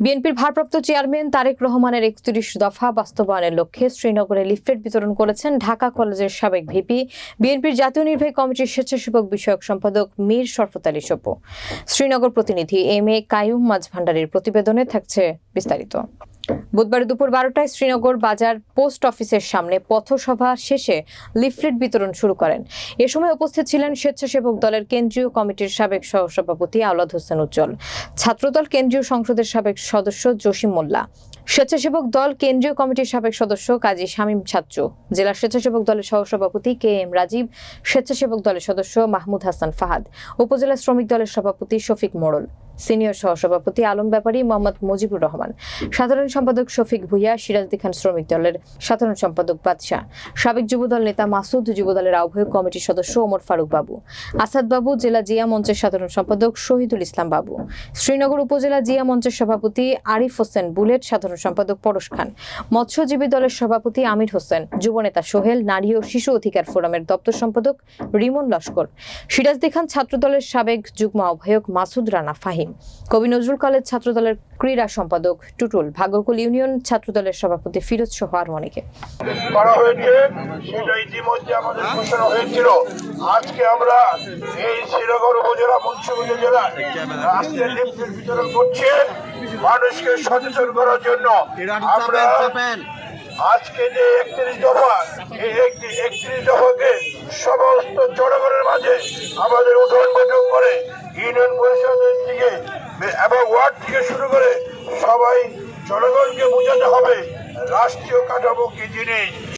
বিএনপির ভারপ্রাপ্ত চেয়ারম্যান তারেক রহমানের একত্রিশ দফা বাস্তবায়নের লক্ষ্যে শ্রীনগরে লিফলেট বিতরণ করেছেন ঢাকা কলেজের সাবেক ভিপি, বিএনপির জাতীয় নির্বাহী কমিটির স্বেচ্ছাসেবক বিষয়ক সম্পাদক মীর শরফত আলী শ্রীনগর প্রতিনিধি এম এ কায়ুম মাঝভান্ডারের প্রতিবেদনে থাকছে বিস্তারিত। বুধবার দুপুর বারোটায় শ্রীনগর বাজার পোস্ট অফিসের সামনে পথসভা শেষে লিফলেট বিতরণ শুরু করেন। এ সময় উপস্থিত ছিলেন স্বেচ্ছাসেবক দলের কেন্দ্রীয় কমিটির সাবেক সহসভাপতি আওলাদ হোসেন উজ্জ্বল, ছাত্রদল কেন্দ্রীয় সংসদের সাবেক সদস্য জসিম মোল্লা, স্বেচ্ছাসেবক দল কেন্দ্রীয় কমিটির সাবেক সদস্য কাজী শামীম ছাত্র, জেলা স্বেচ্ছাসেবক দলের সহসভাপতি কে এম রাজীব, স্বেচ্ছাসেবক দলের সদস্য মাহমুদ হাসান ফাহাদ, উপজেলা শ্রমিক দলের সভাপতি শফিক মোড়ল। সিনিয়র সহসভাপতি আলম ব্যাপারী মোহাম্মদ মুজিবুর রহমান। সাধারণ সম্পাদক শফিক ভুইয়া সিরাজদি খান শ্রমিক দলের সাধারণ সম্পাদক বাদশাহ। সাবেক যুবদল নেতা মাসুদ যুবদলের আহ্বায়ক কমিটির সদস্য ওমর ফারুক বাবু। আসাদ বাবু, জেলা জিয়া মঞ্চের সাধারণ সম্পাদক শহীদুল ইসলাম বাবু। শ্রীনগর উপজেলা জিয়া মঞ্চের সভাপতি আরিফ হোসেন বুলেট, সাধারণ সম্পাদক পরশ খান। মৎস্যজীবী দলের সভাপতি আমির হোসেন, যুবনেতা সোহেল, নারী ও শিশু অধিকার ফোরামের দপ্তর সম্পাদক রিমন লস্কর। সিরাজদি খান ছাত্রদলের সাবেক যুগ্ম আহ্বায়ক মাসুদ রানা ফাহিম। কবি নজরুল কলেজ ছাত্রদলের ক্রীড়া সম্পাদক টুটুল ভাগ্যকুল ইউনিয়ন ছাত্রদলের সভাপতি ফিরোজ সহ আরও অনেকে। করা হয়েছে সেটা ইতিমধ্যে আমাদের ঘোষণা হয়েছিল। আজকে আমরা এই শ্রীনগর উপজেলা মুন্সিগঞ্জ লিফলেট বিতরণ করছি মানুষকে সচেতন করার জন্য আমরা আজকে যে একত্রিশ দফা এই ওয়ার্ড থেকে শুরু করে সবাই জনগণকে বোঝাতে হবে রাষ্ট্রীয় কাঠামো কি জিনিস।